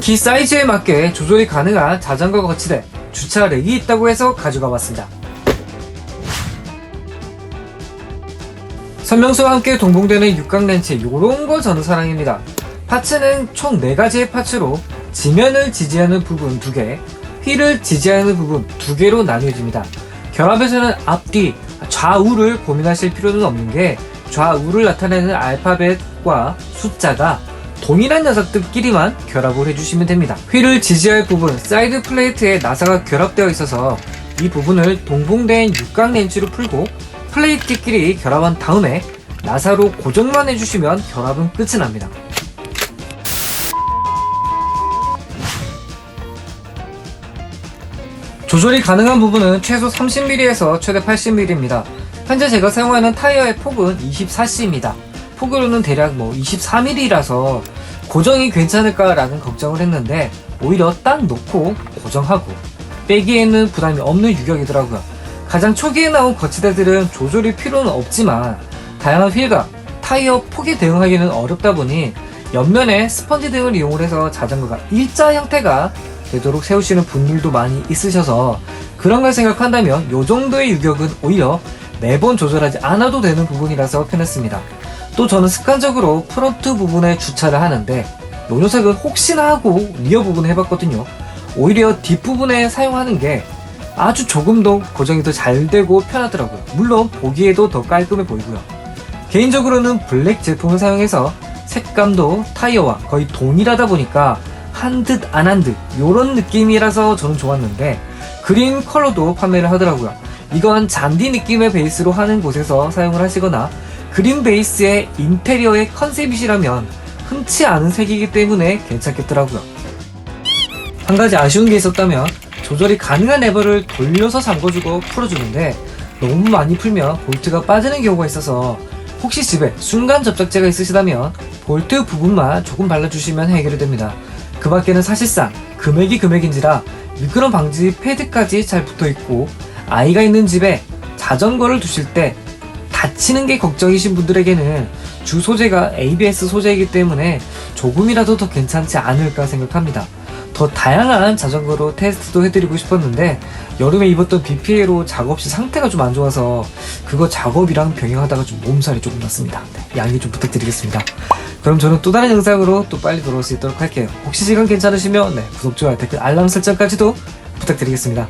바퀴 사이즈에 맞게 조절이 가능한 자전거 거치대 주차 렉이 있다고 해서 가져가 봤습니다. 설명서와 함께 동봉되는 육각 렌치 요런 거 저는 사랑입니다. 파츠는 총 4가지의 파츠로 지면을 지지하는 부분 2개, 휠을 지지하는 부분 2개로 나뉘어집니다. 결합에서는 앞뒤, 좌우를 고민하실 필요는 없는 게 좌우를 나타내는 알파벳과 숫자가 동일한 녀석들끼리만 결합을 해주시면 됩니다. 휠을 지지할 부분 사이드 플레이트에 나사가 결합되어 있어서 이 부분을 동봉된 육각 렌치로 풀고 플레이트끼리 결합한 다음에 나사로 고정만 해주시면 결합은 끝이 납니다. 조절이 가능한 부분은 최소 30mm에서 최대 80mm입니다. 현재 제가 사용하는 타이어의 폭은 24cm입니다. 폭으로는 대략 뭐 23mm라서 고정이 괜찮을까라는 걱정을 했는데 오히려 딱 놓고 고정하고 빼기에는 부담이 없는 유격이더라고요. 가장 초기에 나온 거치대들은 조절이 필요는 없지만 다양한 휠과 타이어 폭에 대응하기는 어렵다 보니 옆면에 스펀지 등을 이용해서 자전거가 일자 형태가 되도록 세우시는 분들도 많이 있으셔서 그런 걸 생각한다면 이 정도의 유격은 오히려 매번 조절하지 않아도 되는 부분이라서 편했습니다. 또 저는 습관적으로 프론트 부분에 주차를 하는데 이 녀석은 혹시나 하고 리어 부분에 해봤거든요. 오히려 뒷부분에 사용하는 게 아주 조금 더 고정이 더 잘 되고 편하더라고요. 물론 보기에도 더 깔끔해 보이고요. 개인적으로는 블랙 제품을 사용해서 색감도 타이어와 거의 동일하다 보니까 한 듯 안 한듯 요런 느낌이라서 저는 좋았는데 그린 컬러도 판매를 하더라고요. 이건 잔디 느낌의 베이스로 하는 곳에서 사용을 하시거나 그린 베이스의 인테리어의 컨셉이시라면 흔치 않은 색이기 때문에 괜찮겠더라고요. 한 가지 아쉬운 게 있었다면 조절이 가능한 레버를 돌려서 잠궈주고 풀어주는데 너무 많이 풀면 볼트가 빠지는 경우가 있어서 혹시 집에 순간 접착제가 있으시다면 볼트 부분만 조금 발라주시면 해결이 됩니다. 그 밖에는 사실상 금액이 금액인지라 미끄럼 방지 패드까지 잘 붙어 있고 아이가 있는 집에 자전거를 두실 때 다치는 게 걱정이신 분들에게는 주 소재가 ABS 소재이기 때문에 조금이라도 더 괜찮지 않을까 생각합니다. 더 다양한 자전거로 테스트도 해드리고 싶었는데 여름에 입었던 BPA로 작업 시 상태가 좀 안 좋아서 그거 작업이랑 병행하다가 좀 몸살이 조금 났습니다. 네, 양해 좀 부탁드리겠습니다. 그럼 저는 또 다른 영상으로 또 빨리 돌아올 수 있도록 할게요. 혹시 시간 괜찮으시면 네, 구독, 좋아요, 댓글, 알람 설정까지도 부탁드리겠습니다.